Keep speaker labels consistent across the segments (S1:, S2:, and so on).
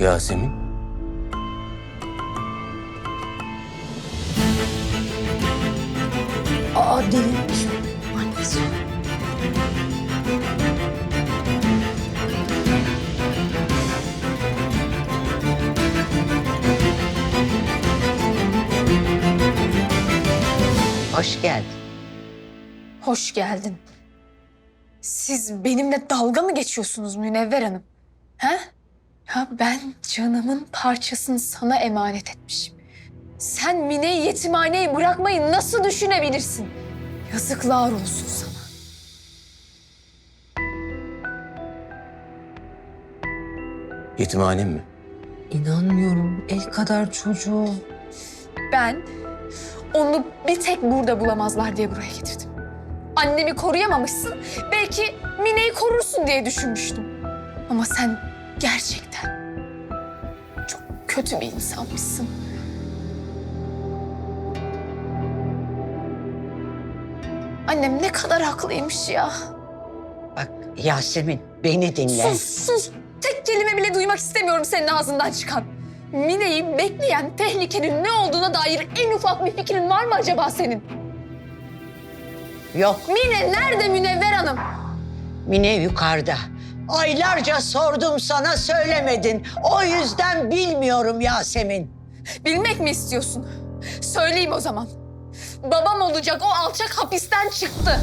S1: Yasemin?
S2: Aa delirmiş. Annesi.
S3: Hoş geldin.
S2: Hoş geldin. Siz benimle dalga mı geçiyorsunuz Münevver Hanım? He? Ya ben canımın parçasını sana emanet etmişim. Sen Mine'yi yetimhaneye bırakmayı nasıl düşünebilirsin? Yazıklar olsun sana.
S1: Yetimhanem mi?
S4: İnanmıyorum. El kadar çocuğu.
S2: Ben onu bir tek burada bulamazlar diye buraya getirdim. Annemi koruyamamışsın, belki Mine'yi korursun diye düşünmüştüm. Ama sen gerçekten çok kötü bir insanmışsın. Annem ne kadar haklıymış ya.
S3: Bak Yasemin beni dinle.
S2: Sus sus. Tek kelime bile duymak istemiyorum senin ağzından çıkan. Mine'yi bekleyen tehlikenin ne olduğuna dair en ufak bir fikrin var mı acaba senin?
S3: Yok
S2: Mine nerede Münevver Hanım?
S3: Mine yukarıda. Aylarca sordum sana söylemedin. O yüzden bilmiyorum Yasemin.
S2: Bilmek mi istiyorsun? Söyleyeyim o zaman. Babam olacak o alçak hapisten çıktı.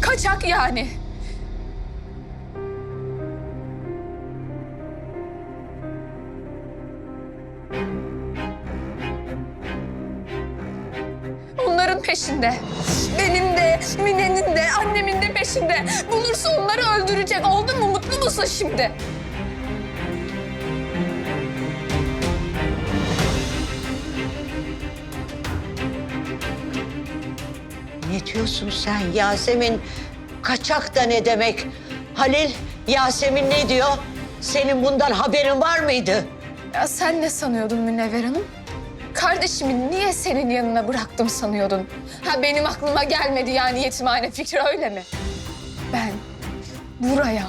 S2: Kaçak yani. Peşinde. Benim de, Mine'nin de, annemin de peşinde. Bulursa onları öldürecek. Oldun mu? Mutlu musun şimdi?
S3: Ne diyorsun sen Yasemin? Kaçak da ne demek? Halil, Yasemin ne diyor? Senin bundan haberin var mıydı?
S2: Ya sen ne sanıyordun Münevver Hanım? Kardeşimi niye senin yanına bıraktım sanıyordun? Ha benim aklıma gelmedi yani yetimhane fikri öyle mi? Ben buraya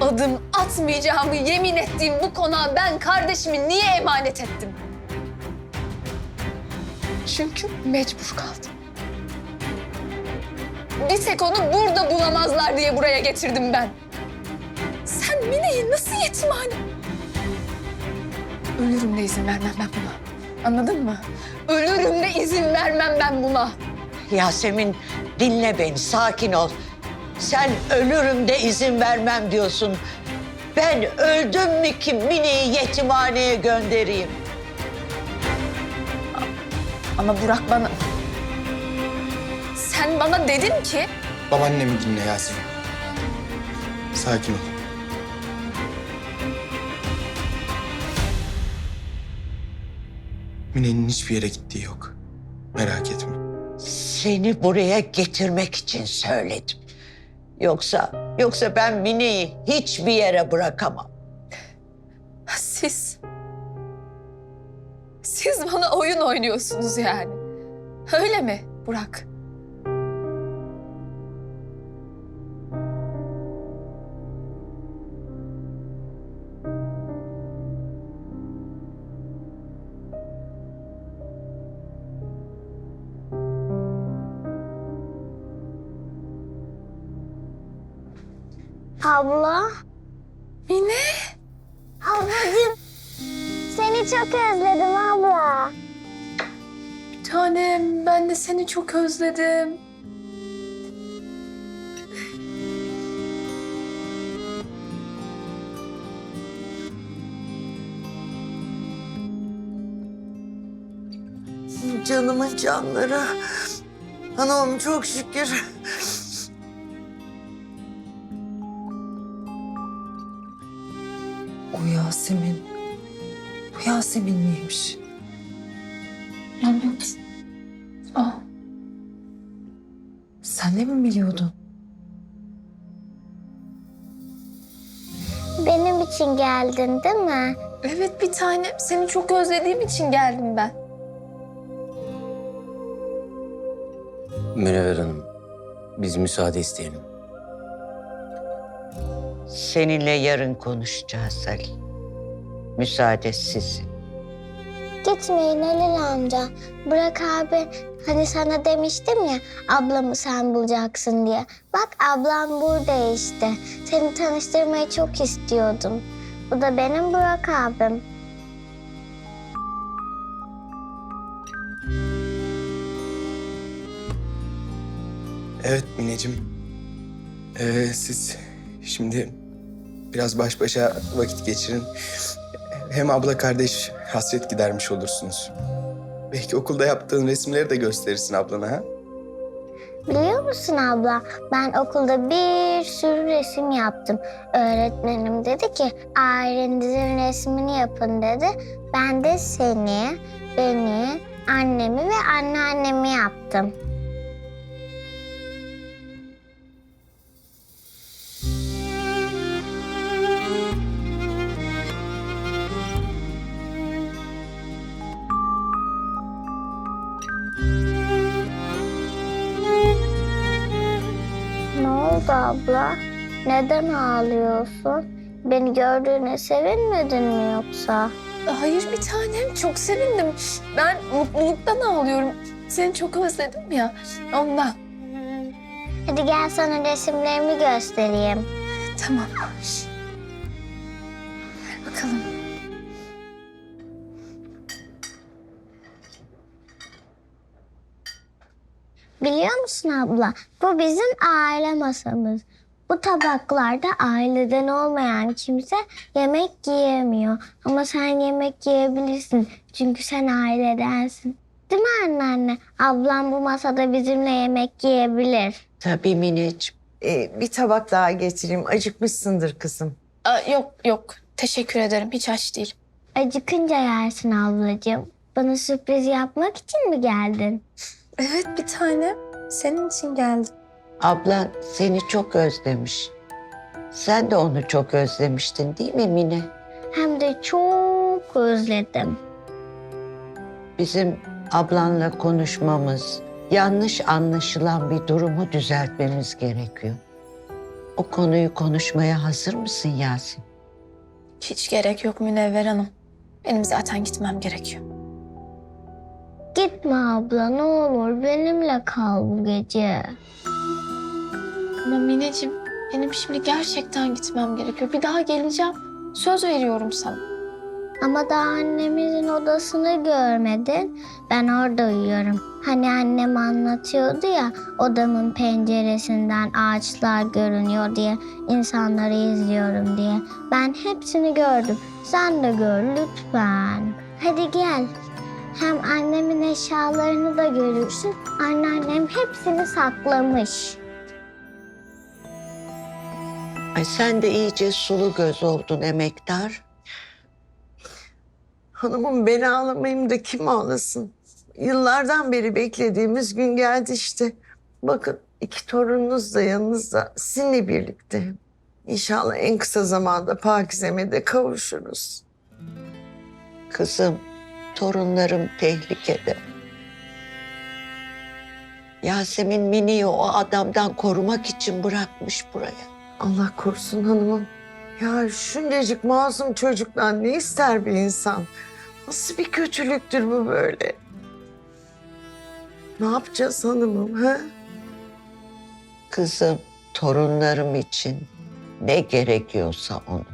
S2: adım atmayacağımı yemin ettiğim bu konağa ben kardeşimi niye emanet ettim? Çünkü mecbur kaldım. Bir tek onu burada bulamazlar diye buraya getirdim ben. Sen Mine'yi nasıl yetimhane... Ölürüm de izin vermem ben buna. Anladın mı? Ölürüm de izin vermem ben buna.
S3: Yasemin dinle beni, sakin ol. Sen ölürüm de izin vermem diyorsun. Ben öldüm mü ki Mine'yi yetimhaneye göndereyim?
S2: Ama Burak bana... Sen bana dedin ki...
S5: Babaannemi dinle Yasemin. Sakin ol. Mine'nin hiçbir yere gittiği yok. Merak etme.
S3: Seni buraya getirmek için söyledim. Yoksa, yoksa ben Mine'yi hiçbir yere bırakamam.
S2: Siz... Siz bana oyun oynuyorsunuz yani. Öyle mi Burak?
S6: Abla.
S2: Mine?
S6: Ablacığım. Seni çok özledim abla.
S2: Bir tanem ben de seni çok özledim.
S7: Canımın canları. Anam çok şükür.
S4: Miymiş?
S2: Evet. Ah.
S4: Sen de mi biliyordun?
S6: Benim için geldin değil mi?
S2: Evet bir tanem. Seni çok özlediğim için geldim ben.
S1: Münevver Hanım, biz müsaade isteyelim.
S3: Seninle yarın konuşacağız Halil. müsaadesiz.
S6: Gitmeyin Halil amca. Bırak abi. Hani sana demiştim ya ablamı sen bulacaksın diye. Bak ablam burada işte. Seni tanıştırmayı çok istiyordum. Bu da benim Burak abim.
S5: Evet Mineciğim. Ee, siz şimdi biraz baş başa vakit geçirin. Hem abla kardeş hasret gidermiş olursunuz. Belki okulda yaptığın resimleri de gösterirsin ablana ha?
S6: Biliyor musun abla? Ben okulda bir sürü resim yaptım. Öğretmenim dedi ki ailenizin resmini yapın dedi. Ben de seni, beni, annemi ve anneannemi yaptım. Abla? Neden ağlıyorsun? Beni gördüğüne sevinmedin mi yoksa?
S2: Hayır bir tanem çok sevindim. Ben mutluluktan ağlıyorum. Seni çok özledim ya ondan.
S6: Hadi gel sana resimlerimi göstereyim.
S2: Tamam. Bakalım.
S6: Biliyor musun abla? Bu bizim aile masamız. Bu tabaklarda aileden olmayan kimse yemek yiyemiyor. Ama sen yemek yiyebilirsin. Çünkü sen ailedensin. Değil mi anneanne? Ablam bu masada bizimle yemek yiyebilir.
S3: Tabii Mineciğim.
S4: Ee, bir tabak daha getireyim. Acıkmışsındır kızım.
S2: Aa, yok yok teşekkür ederim hiç aç değilim.
S6: Acıkınca yersin ablacığım. Bana sürpriz yapmak için mi geldin?
S2: Evet bir tanem senin için geldim.
S3: Ablan seni çok özlemiş. Sen de onu çok özlemiştin değil mi Mine?
S6: Hem de çok özledim.
S3: Bizim ablanla konuşmamız, yanlış anlaşılan bir durumu düzeltmemiz gerekiyor. O konuyu konuşmaya hazır mısın Yasin?
S2: Hiç gerek yok Münevver Hanım. Benim zaten gitmem gerekiyor.
S6: Gitme abla ne olur benimle kal bu gece.
S2: Ama Mineciğim benim şimdi gerçekten gitmem gerekiyor. Bir daha geleceğim. Söz veriyorum sana.
S6: Ama daha annemizin odasını görmedin. Ben orada uyuyorum. Hani annem anlatıyordu ya odamın penceresinden ağaçlar görünüyor diye insanları izliyorum diye. Ben hepsini gördüm. Sen de gör lütfen. Hadi gel. Hem annemin eşyalarını da görürsün. Anneannem hepsini saklamış.
S3: Ay sen de iyice sulu göz oldun emektar.
S7: Hanımım beni ağlamayayım da kim ağlasın? Yıllardan beri beklediğimiz gün geldi işte. Bakın iki torununuz da yanınızda sizinle birlikte. İnşallah en kısa zamanda Pakize'me de kavuşuruz.
S3: Kızım, torunlarım tehlikede. Yasemin Mini'yi o adamdan korumak için bırakmış buraya.
S7: Allah korusun hanımım. Ya şuncacık masum çocuktan ne ister bir insan? Nasıl bir kötülüktür bu böyle? Ne yapacağız hanımım ha?
S3: Kızım, torunlarım için ne gerekiyorsa onu.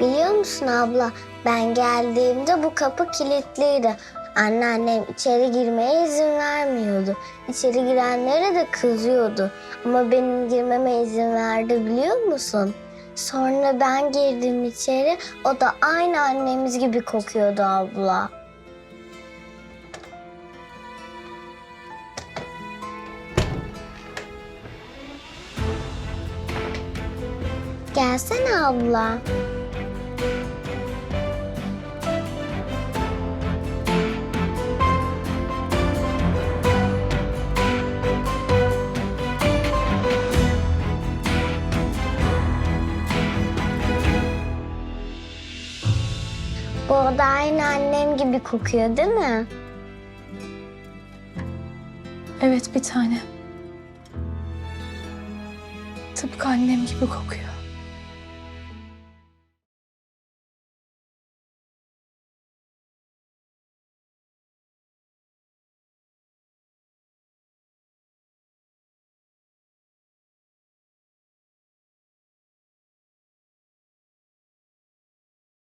S6: Biliyor musun abla ben geldiğimde bu kapı kilitliydi. Anneannem içeri girmeye izin vermiyordu. İçeri girenlere de kızıyordu. Ama benim girmeme izin verdi biliyor musun? Sonra ben girdim içeri. O da aynı annemiz gibi kokuyordu abla. Gelsene abla. Annem gibi kokuyor değil mi?
S2: Evet bir tane. Tıpkı annem gibi kokuyor.